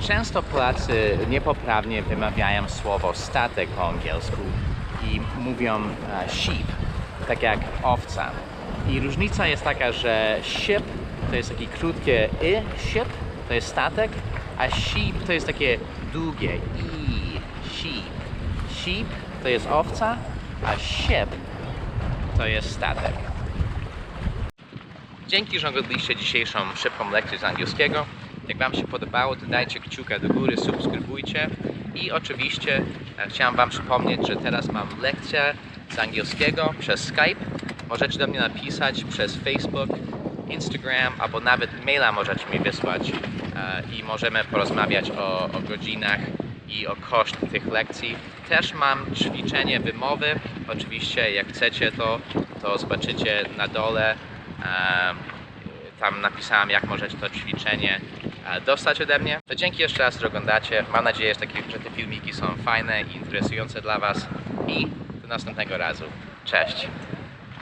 Często Polacy niepoprawnie wymawiają słowo statek po angielsku i mówią e, sheep, tak jak owca. I różnica jest taka, że ship to jest takie krótkie y, ship, to jest statek, a sheep to jest takie długie i, sheep. Sheep to jest owca, a ship to jest statek. Dzięki, że oglądaliście dzisiejszą szybką lekcję z angielskiego. Jak Wam się podobało, to dajcie kciuka do góry, subskrybujcie. I oczywiście e, chciałem Wam przypomnieć, że teraz mam lekcję z angielskiego przez Skype. Możecie do mnie napisać przez Facebook, Instagram albo nawet maila możecie mi wysłać e, i możemy porozmawiać o, o godzinach i o koszt tych lekcji. Też mam ćwiczenie wymowy. Oczywiście jak chcecie to, to zobaczycie na dole. E, Tam napisałem jak możecie to ćwiczenie dostać ode mnie. To dzięki jeszcze raz, że oglądacie. Mam nadzieję, że, takie, że te filmiki są fajne i interesujące dla Was. I do następnego razu. Cześć!